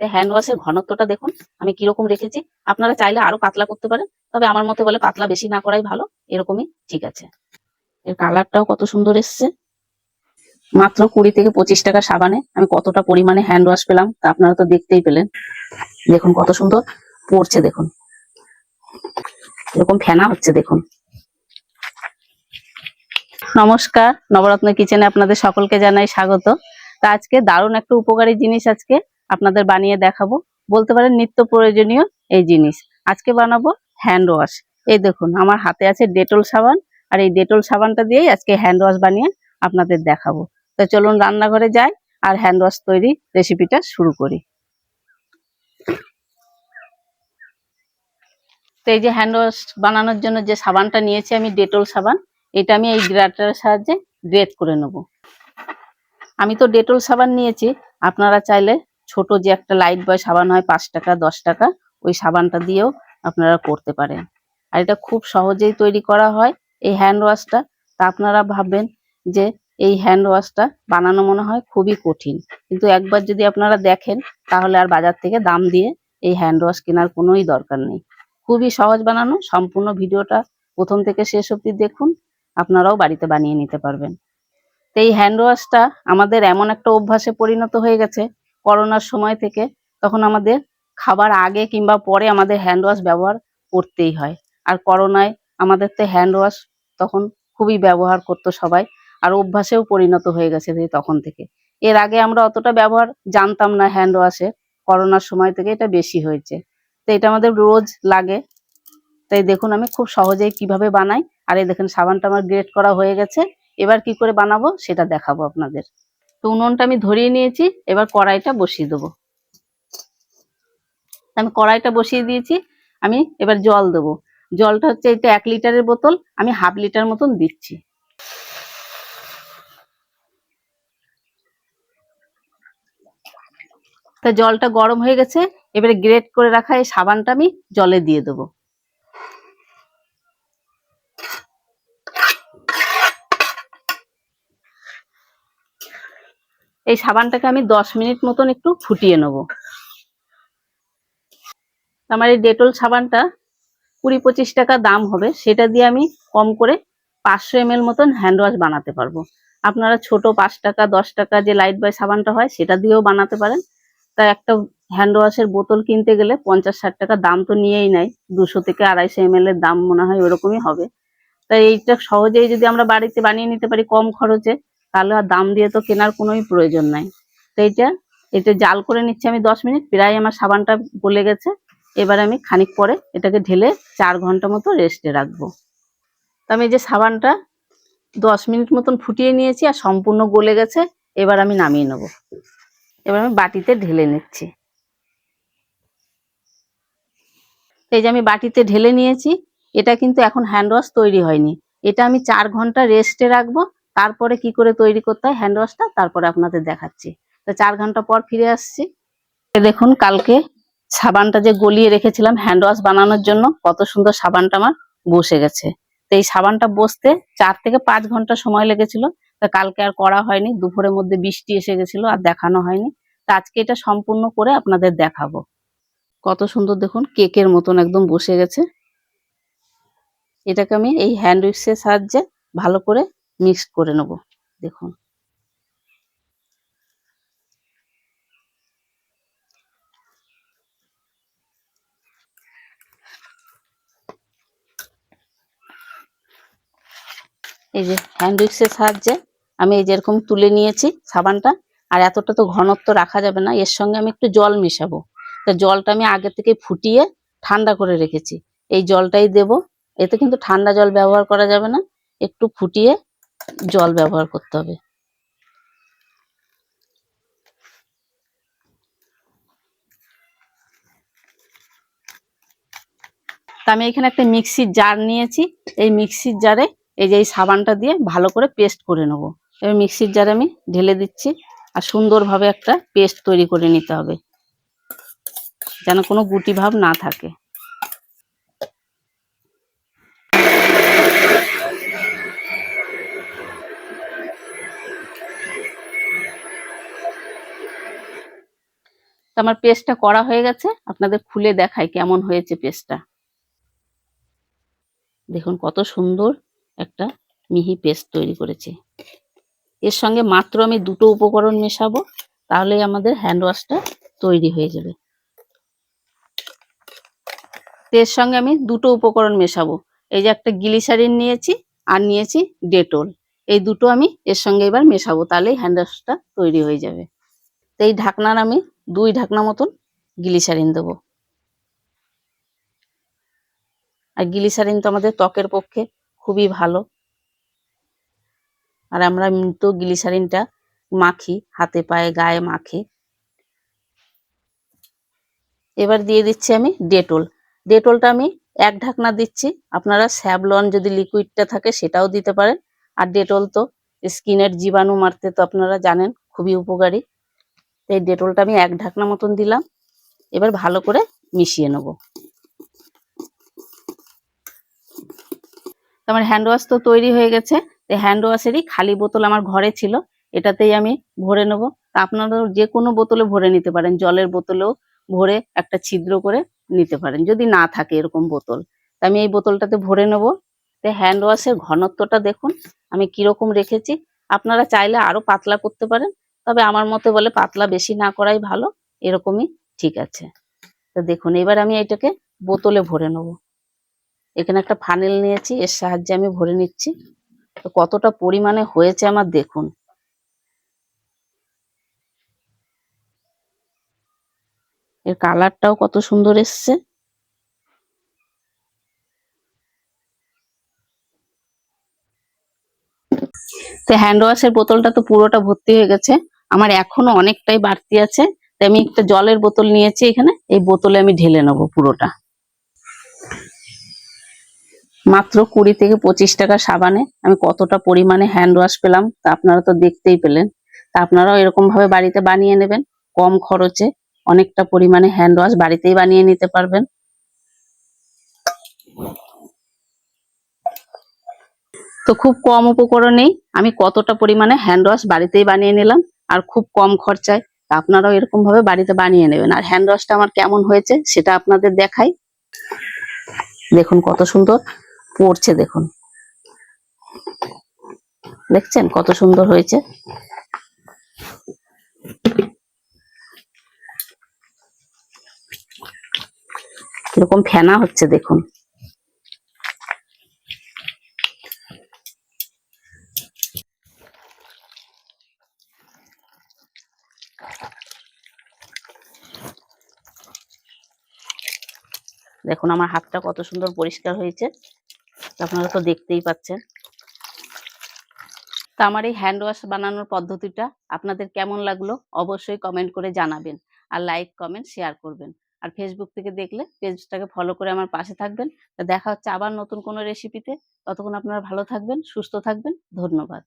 Hand ওয়াশের ঘনত্বটা দেখুন, আমি কীরকম রেখেছি। আপনারা চাইলে আরও পাতলা করতে পারেন, তবে আমার মতে বলে পাতলা বেশি না করাই ভালো, এরকমই ঠিক আছে। এর কালারটাও কত সুন্দর এসছে। মাত্র কুড়ি থেকে পঁচিশ টাকা সাবানে, আমি কতটা পরিমাণে হ্যান্ড ওয়াশ পেলাম তা আপনারা তো দেখতেই পেলেন। দেখুন কত সুন্দর পড়ছে, দেখুন। এরকম ফেনা হচ্ছে, দেখুন। নমস্কার, নবরত্ন কিচেনে আপনাদের সকলকে জানাই স্বাগত। তা আজকে দারুণ একটা উপকারী জিনিস আজকে আপনাদের বানিয়ে দেখাবো। বলতে পারেন নিত্য প্রয়োজনীয় এই জিনিস। আজকে বানাবো হ্যান্ড ওয়াশ এই দেখুন, আমার হাতে আছে ডেটল সাবান আর এই ডেটল সাবানটা দিয়েই আজকে হ্যান্ড ওয়াশ বানিয়ে আপনাদের দেখাবো। তো চলুন রান্নাঘরে যাই আর হ্যান্ড ওয়াশ তৈরি রেসিপিটা শুরু করি। তো এই যে হ্যান্ড ওয়াশ বানানোর জন্য যে সাবানটা নিয়েছি আমি, ডেটল সাবান, এটা আমি এই গ্রাটারের সাহায্যে গ্রেট করে নেব। আমি তো ডেটল সাবান নিয়েছি, আপনারা চাইলে ছোট যে একটা লাইট বয় সাবান হয় পাঁচ টাকা, দশ টাকা, ওই সাবানটা দিয়েও আপনারা করতে পারেন। আর এটা খুব সহজেই তৈরি করা হয় এই হ্যান্ড ওয়াশটা তা আপনারা ভাববেন যে এই হ্যান্ড ওয়াশটা বানানো মনে হয় খুবই কঠিন। কিন্তু একবার যদি আপনারা দেখেন, তাহলে আর বাজার থেকে দাম দিয়ে এই হ্যান্ড ওয়াশ কেনার কোনোই দরকার নেই। খুবই সহজ বানানো, সম্পূর্ণ ভিডিওটা প্রথম থেকে শেষ অবধি দেখুন, আপনারাও বাড়িতে বানিয়ে নিতে পারবেন। তো এই হ্যান্ড ওয়াশটা আমাদের এমন একটা অভ্যাসে পরিণত হয়ে গেছে করোনার সময় থেকে তখন আমাদের খাবার আগে কিংবা পরে আমাদের হ্যান্ড ওয়াশ ব্যবহার করতেই হয়। আর করোনায় আমাদের তো হ্যান্ড ওয়াশ তখন খুবই ব্যবহার করতো সবাই, আর অভ্যাসেও পরিণত হয়ে গেছে তখন থেকে। এর আগে আমরা অতটা ব্যবহার জানতাম না হ্যান্ড ওয়াশে করোনার সময় থেকে এটা বেশি হয়েছে। তো এটা আমাদের রোজ লাগে। তাই দেখুন আমি খুব সহজেই কীভাবে বানাই। আর এই দেখেন, সাবানটা আমার গ্রেট করা হয়ে গেছে। এবার কি করে বানাবো সেটা দেখাবো আপনাদের। তো উনুনটা আমি ধরিয়ে নিয়েছি, এবার কড়াইটা বসিয়ে দেবো। আমি কড়াইটা বসিয়ে দিয়েছি, আমি এবার জল দেবো। জলটা হচ্ছে এটা এক লিটারের বোতল, আমি হাফ লিটার মতন দিচ্ছি। তা জলটা গরম হয়ে গেছে, এবারে গ্রেট করে রাখা এই সাবানটা আমি জলে দিয়ে দেবো। এই সাবানটাকে আমি দশ মিনিট মতন একটু ফুটিয়ে নেব। আমার এই ডেটল সাবানটা কুড়ি পঁচিশ টাকা দাম হবে, সেটা দিয়ে আমি কম করে পাঁচশো এম মতন হ্যান্ড ওয়াশ বানাতে পারব। আপনারা ছোট পাঁচ টাকা, দশ টাকা যে লাইট বয় সাবানটা হয়, সেটা দিয়েও বানাতে পারেন। তা একটা হ্যান্ড ওয়াশের বোতল কিনতে গেলে পঞ্চাশ ষাট টাকা দাম তো নিয়েই নেয়, দুশো থেকে আড়াইশো এম এর দাম মনে হয় ওরকমই হবে। তাই এইটা সহজেই যদি আমরা বাড়িতে বানিয়ে নিতে পারি কম খরচে তাহলে আর দাম দিয়ে তো কেনার কোনোই প্রয়োজন নাই। তো এইটা এটা জাল করে নিচ্ছি আমি দশ মিনিট, প্রায় আমার সাবানটা গলে গেছে। এবার আমি খানিক পরে এটাকে ঢেলে চার ঘণ্টা মতো রেস্টে রাখব। তো আমি এই যে সাবানটা দশ মিনিট মতন ফুটিয়ে নিয়েছি আর সম্পূর্ণ গলে গেছে, এবার আমি নামিয়ে নেব। এবার আমি বাটিতে ঢেলে নিচ্ছি। এই যে আমি বাটিতে ঢেলে নিয়েছি, এটা কিন্তু এখন হ্যান্ড ওয়াশ তৈরি হয়নি। এটা আমি চার ঘণ্টা রেস্টে রাখব তারপরে কি করে তৈরি করতে হয়? হ্যান্ড ওয়াশটা তারপরে আপনাদের দেখাচ্ছি। তো চার ঘণ্টা পর ফিরে আসছি। দেখুন, কালকে সাবানটা যে গলিয়ে রেখেছিলাম হ্যান্ড ওয়াশ বানানোর জন্য, কত সুন্দর সাবানটা আমার বসে গেছে। তো এই সাবানটা বসতে চার থেকে পাঁচ ঘণ্টা সময় লেগেছিল। তা কালকে আর করা হয়নি, দুপুরের মধ্যে বৃষ্টি এসে গেছিল, আর দেখানো হয়নি। তা আজকে এটা সম্পূর্ণ করে আপনাদের দেখাবো। কত সুন্দর দেখুন, কেকের মতন একদম বসে গেছে। এটাকে আমি এই হ্যান্ড উইক্সের সাহায্যে ভালো করে মিক্সড করে নেব, দেখুন। এই যে হ্যান্ড উইক্সের সাহায্যে আমি এই যেরকম তুলে নিয়েছি সাবানটা, আর এতটা তো ঘনত্ব রাখা যাবে না, এর সঙ্গে আমি একটু জল মেশাবো। তা জলটা আমি আগে থেকে ফুটিয়ে ঠান্ডা করে রেখেছি। এই জলটাই দেব, এতে কিন্তু ঠান্ডা জল ব্যবহার করা যাবে না, একটু ফুটিয়ে জল ব্যবহার করতে হবে। তা আমি এখানে একটা মিক্সির জার নিয়েছি। এই মিক্সির জারে এই যে এই সাবানটা দিয়ে ভালো করে পেস্ট করে নেব। এবার মিক্সির জারে আমি ঢেলে দিচ্ছি আর সুন্দরভাবে একটা পেস্ট তৈরি করে নিতে হবে। যেন কোনো গুটি ভাব না থাকে। তো আমার পেস্টটা করা হয়ে গেছে, আপনাদের খুলে দেখাই কেমন হয়েছে পেস্টটা দেখুন কত সুন্দর একটা মিহি পেস্ট তৈরি করেছে। এর সঙ্গে মাত্র আমি দুটো উপকরণ মেশাবো, তাহলেই আমাদের হ্যান্ড ওয়াশটা তৈরি হয়ে যাবে। এর সঙ্গে আমি দুটো উপকরণ মেশাবো, এই যে একটা গ্লিসারিন নিয়েছি আর নিয়েছি ডেটল এই দুটো আমি এর সঙ্গে এবার মেশাবো, তাহলেই হ্যান্ড ওয়াশটা তৈরি হয়ে যাবে। তো এই ঢাকনার আমি দুই ঢাকনা মতন গ্লিসারিন দেবো। আর গ্লিসারিন তো আমাদের ত্বকের পক্ষে খুবই ভালো। আর আমরা তো গ্লিসারিনটা মাখি, হাতে পায়ে, গায়ে মাখি। এবার দিয়ে দিচ্ছি আমি ডেটল। ডেটলটা আমি এক ঢাকনা দিচ্ছি। আপনারা স্যাভলন যদি লিকুইডটা থাকে সেটাও দিতে পারেন। আর ডেটল তো স্কিনের জীবাণু মারতে তো আপনারা জানেন, খুবই উপকারী। তো এই ডেটলটা আমি এক ঢাকনা মতন দিলাম। এবার ভালো করে মিশিয়ে নেব। আমার হ্যান্ড ওয়াশ তো তৈরি হয়ে গেছে। তো হ্যান্ড ওয়াশেরই খালি বোতল আমার ঘরে ছিল। এটাতেই আমি ভরে নেব। তা আপনারা যে কোনো বোতলে ভরে নিতে পারেন। জলের বোতলেও ভরে একটা ছিদ্র করে নিতে পারেন। যদি না থাকে এরকম বোতল। তা আমি এই বোতলটাতে ভরে নেব। তো হ্যান্ড ওয়াশের ঘনত্বটা দেখুন। আমি কীরকম রেখেছি। আপনারা চাইলে আরও পাতলা করতে পারেন। তবে আমার মতে বলে পাতলা বেশি না করাই ভালো, এরকমই ঠিক আছে। তো দেখুন, এবার আমি এটাকে বোতলে ভরে নেব। এখানে একটা ফানেল নিয়েছি, এর সাহায্যে আমি ভরে নিচ্ছি। তো কতটা পরিমাণে হয়েছে আমার দেখুন। এর কালারটাও কত সুন্দর এসছে। তো হ্যান্ড ওয়াশের বোতলটা তো পুরোটা ভর্তি হয়ে গেছে। আমার এখনও অনেকটাই বাড়তি আছে। তাই আমি একটা জলের বোতল নিয়েছি এখানে। এই বোতলে আমি ঢেলে নেব পুরোটা। মাত্র কুড়ি থেকে পঁচিশ টাকা সাবানে। আমি কতটা পরিমাণে হ্যান্ড ওয়াশ পেলাম তা আপনারা তো দেখতেই পেলেন। তা আপনারাও এরকম ভাবে বাড়িতে বানিয়ে নেবেন, কম খরচে। অনেকটা পরিমাণে হ্যান্ড ওয়াশ বাড়িতেই বানিয়ে নিতে পারবেন। তো খুব কম উপকরণেই আমি কতটা পরিমাণে হ্যান্ড ওয়াশ বাড়িতেই বানিয়ে নিলাম। আর খুব কম খরচায় আপনারাও এরকম ভাবে বাড়িতে বানিয়ে নেবেন। আর হ্যান্ড ওয়াশটা আমার কেমন হয়েছে সেটা আপনাদের দেখাই। দেখুন কত সুন্দর পড়ছে, দেখুন। দেখছেন কত সুন্দর হয়েছে? এরকম ফেনা হচ্ছে, দেখুন। দেখুন আমার হাতটা কত সুন্দর পরিষ্কার হয়েছে। আপনারা তো দেখতেই পাচ্ছেন। তা আমার এই হ্যান্ড ওয়াশ বানানোর পদ্ধতিটা আপনাদের কেমন লাগল অবশ্যই কমেন্ট করে জানাবেন আর লাইক কমেন্ট শেয়ার করবেন। আর ফেসবুক থেকে দেখলে পেজটাকে ফলো করে আমার পাশে থাকবেন। দেখা হচ্ছে আবার নতুন কোনো রেসিপিতে ততক্ষণ আপনারা ভালো থাকবেন, সুস্থ থাকবেন। ধন্যবাদ।